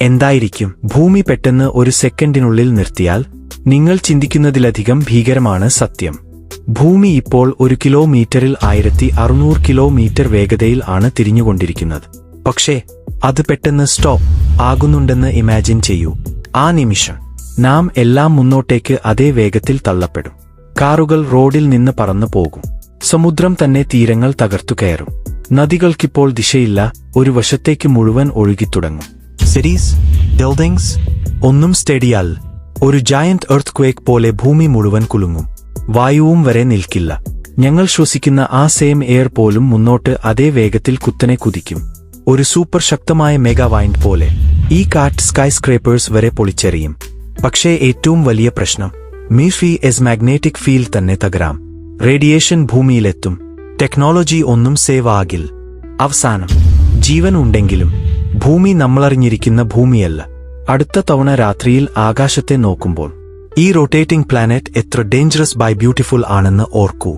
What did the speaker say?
എന്തായിരിക്കും? ഭൂമി പെട്ടെന്ന് ഒരു സെക്കൻഡിനുള്ളിൽ നിർത്തിയാൽ നിങ്ങൾ ചിന്തിക്കുന്നതിലധികം ഭീകരമാണ് സത്യം. ഭൂമി ഇപ്പോൾ ഒരു കിലോമീറ്ററിൽ ആയിരത്തി അറുന്നൂറ് കിലോമീറ്റർ വേഗതയിൽ ആണ് തിരിഞ്ഞുകൊണ്ടിരിക്കുന്നത്. പക്ഷേ അത് പെട്ടെന്ന് സ്റ്റോപ്പ് ആകുന്നുണ്ടെന്ന് ഇമാജിൻ ചെയ്യൂ. ആ നിമിഷം നാം എല്ലാം മുന്നോട്ടേക്ക് അതേ വേഗത്തിൽ തള്ളപ്പെടും. കാറുകൾ റോഡിൽ നിന്ന് പറന്നു പോകും. സമുദ്രം തന്നെ തീരങ്ങൾ തകർത്തു കയറും. നദികൾക്കിപ്പോൾ ദിശയില്ല ഒരു വശത്തേക്ക് മുഴുവൻ ഒഴുകിത്തുടങ്ങും. സിറ്റീസ് ബിൽഡിംഗ്സ് ഒന്നും സ്റ്റഡിയാൽ ഒരു ജയന്റ് എർത്ത് ക്വേക്ക് പോലെ ഭൂമി മുഴുവൻ കുലുങ്ങും. വായുവും വരെ നിൽക്കില്ല. ഞങ്ങൾ ശ്വസിക്കുന്ന ആ സെയിം എയർ പോലും മുന്നോട്ട് അതേ വേഗത്തിൽ കുത്തനെ കുതിക്കും. ഒരു സൂപ്പർ ശക്തമായ മെഗാവൈൻഡ് പോലെ ഈ കാറ്റ് സ്കൈ സ്ക്രേപ്പേഴ്സ് വരെ പൊളിച്ചെറിയും. പക്ഷേ ഏറ്റവും വലിയ പ്രശ്നം മീഫി എസ് മാഗ്നറ്റിക് ഫീൽഡ് തന്നെ തകരാം. റേഡിയേഷൻ ഭൂമിയിലെത്തും. ടെക്നോളജി ഒന്നും സേവ് ആകിൽ. അവസാനം ജീവൻ ഉണ്ടെങ്കിലും ഭൂമി നമ്മളറിഞ്ഞിരിക്കുന്ന ഭൂമിയല്ല. അടുത്ത തവണ രാത്രിയിൽ ആകാശത്തെ നോക്കുമ്പോൾ ഈ റൊട്ടേറ്റിംഗ് പ്ലാനറ്റ് എത്ര ഡേഞ്ചറസ് ബൈ ബ്യൂട്ടിഫുൾ ആണെന്ന് ഓർക്കൂ.